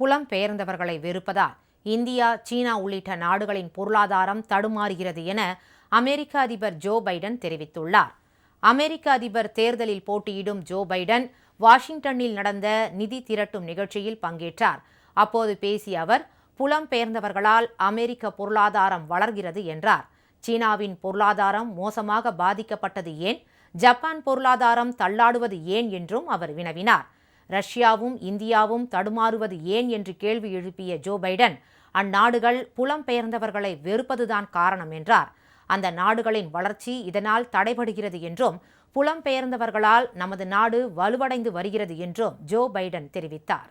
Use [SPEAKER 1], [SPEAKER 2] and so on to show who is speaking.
[SPEAKER 1] புலம்பெயர்ந்தவர்களை வெறுப்பதால் India சீனா உள்ளிட்ட நாடுகளின் பொருளாதாரம் தடுமாறுகிறது என அமெரிக்க அதிபர் ஜோ பைடன் தெரிவித்துள்ளார். அமெரிக்க அதிபர் தேர்தலில் போட்டியிடும் ஜோ பைடன் வாஷிங்டனில் நடந்த நிதி திரட்டும் நிகழ்ச்சியில் பங்கேற்றார். அப்போது பேசிய அவர் புலம்பெயர்ந்தவர்களால் அமெரிக்க பொருளாதாரம் வளர்கிறது என்றார். சீனாவின் பொருளாதாரம் மோசமாக பாதிக்கப்பட்டது ஏன்? ஜப்பான் பொருளாதாரம் தள்ளாடுவது ஏன் என்றும் அவர் வினவினார். ரஷ்யாவும் இந்தியாவும் தடுமாறுவது ஏன் என்று கேள்வி எழுப்பிய ஜோ பைடன் அந்நாடுகள் புலம்பெயர்ந்தவர்களை வெறுப்பதுதான் காரணம் என்றார். அந்த நாடுகளின் வளர்ச்சி இதனால் தடைபடுகிறது என்றும் புலம்பெயர்ந்தவர்களால் நமது நாடு வலுவடைந்து வருகிறது என்றும் ஜோ பைடன் தெரிவித்தார்.